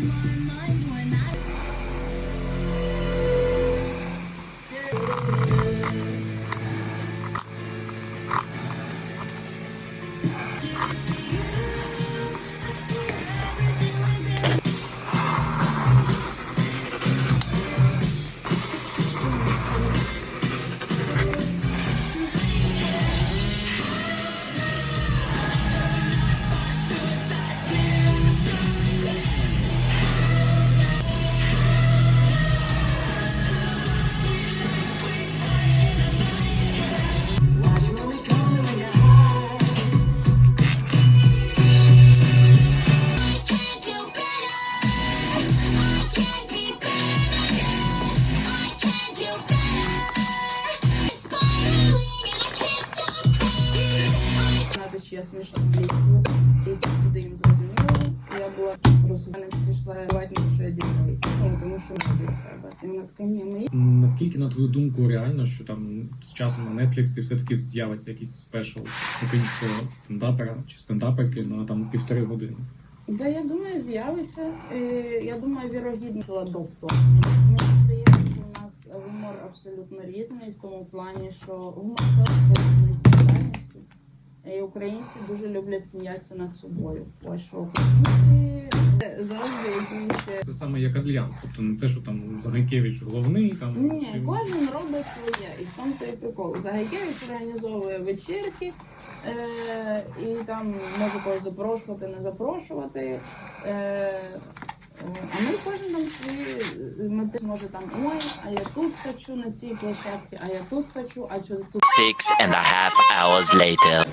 my mind. Я смішна влітку, і це буде їм зрозуміло. Я була розвивана, пішла давати вже дітей. Ну, тому що від себе. І вона така, ні, мої М, Наскільки, на твою думку, реально, що там з часом на Netflix все-таки з'явиться якийсь спешл українського стендапера чи стендаперки на там півтори години? Да, я думаю, з'явиться. Я думаю, вірогідно що до вторгнення. Мені здається, що у нас гумор абсолютно різний в тому плані, що гумор завжди українці дуже люблять сміятися над собою. Ось що українці е, завжди якісь. Це саме як альянс, тобто не те, що там Загайкевич головний, там Ні, кожен робить своє, і в тому то і прикол. Загайкевич організовує вечірки, е, і там може когось запрошувати, не запрошувати. Е, е, а ми кожен там свої е, мети може там ой, а я тут хочу на цій площадці, а я тут хочу, а що тут Six and a half hours later.